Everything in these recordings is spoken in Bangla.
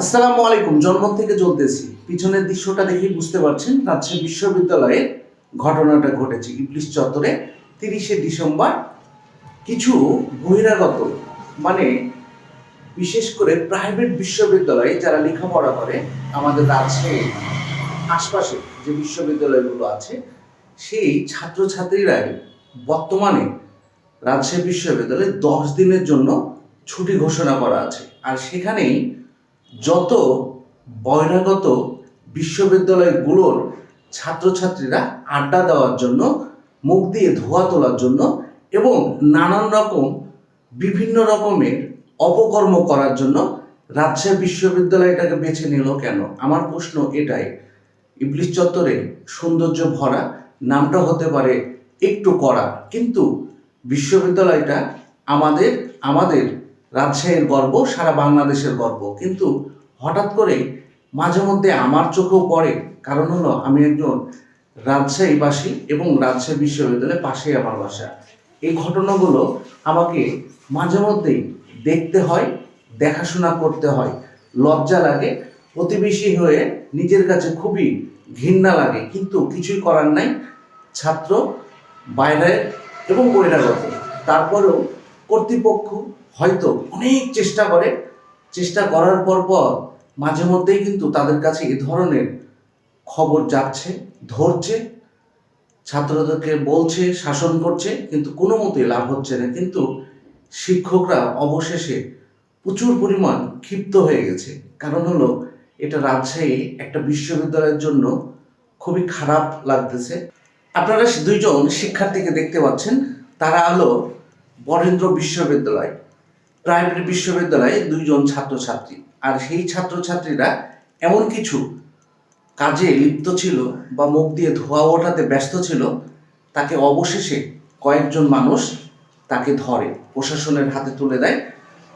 আসসালামু আলাইকুম। জন্ম থেকে চলতেছি। পিছনের দৃশ্যটা দেখেই বুঝতে পারছেন রাজশাহী বিশ্ববিদ্যালয়ে ঘটনাটা ঘটেছে। ইবলিশ চত্বরে তিরিশে ডিসেম্বর কিছু বহিরাগত মানে বিশেষ করে প্রাইভেট বিশ্ববিদ্যালয়ে যারা লেখাপড়া করে আমাদের রাজশাহী আশপাশে যে বিশ্ববিদ্যালয়গুলো আছে, সেই ছাত্রছাত্রীরাই বর্তমানে রাজশাহী বিশ্ববিদ্যালয়ে দশ দিনের জন্য ছুটি ঘোষণা করা আছে। আর সেখানেই যত বহিরাগত বিশ্ববিদ্যালয়গুলোর ছাত্রছাত্রীরা আড্ডা দেওয়ার জন্য, মুখ দিয়ে ধোয়া তোলার জন্য এবং নানান রকম, বিভিন্ন রকমের অপকর্ম করার জন্য রাজশাহী বিশ্ববিদ্যালয়টাকে বেছে নিল কেন? আমার প্রশ্ন এটাই। ইবলিশ চত্বরে সৌন্দর্য ভরা নামটা হতে পারে একটু করা কিন্তু বিশ্ববিদ্যালয়টা আমাদের আমাদের রাজশাহীর গর্ব, সারা বাংলাদেশের গর্ব। কিন্তু হঠাৎ করে মাঝে মধ্যে আমার চোখেও পড়ে, কারণ হলো আমি একজন রাজশাহীবাসী এবং রাজশাহী বিশ্ববিদ্যালয়ের পাশেই আমার বাসা। এই ঘটনাগুলো আমাকে মাঝে মধ্যেই দেখতে হয়, দেখাশোনা করতে হয়। লজ্জা লাগে প্রতিবেশী হয়ে নিজের কাছে খুবই ঘৃণা লাগে, কিন্তু কিছুই করার নাই, ছাত্র, বাইরে এবং বহিরাগত তারপরেও কর্তৃপক্ষ হয়তো অনেক চেষ্টা করে, চেষ্টা করার পর পর মাঝে মধ্যেই কিন্তু তাদের কাছে এ ধরনের খবর যাচ্ছে, ধরছে, ছাত্রদেরকে বলছে, শাসন করছে, কিন্তু কোনো মতেই লাভ হচ্ছে না। কিন্তু শিক্ষকরা অবশেষে প্রচুর পরিমাণ ক্ষিপ্ত হয়ে গেছে। কারণ হলো, এটা রাজশাহী একটা বিশ্ববিদ্যালয়ের জন্য খুবই খারাপ লাগতেছে। আপনারা দুইজন শিক্ষার্থীকে দেখতে পাচ্ছেন, তারা হলো বরেন্দ্র বিশ্ববিদ্যালয়, প্রাইমারি বিশ্ববিদ্যালয়ে দুইজন ছাত্রছাত্রী। আর সেই ছাত্রছাত্রীরা এমন কিছু কাজে লিপ্ত ছিল বা মুখ দিয়ে ধোয়া ওঠাতে ব্যস্ত ছিল, তাকে অবশেষে কয়েকজন মানুষ তাকে ধরে, প্রশাসনের হাতে তুলে দেয়।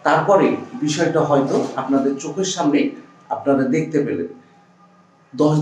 তারপরে বিষয়টা হয়তো আপনাদের চোখের সামনে আপনারা দেখতে পেলেন। দশ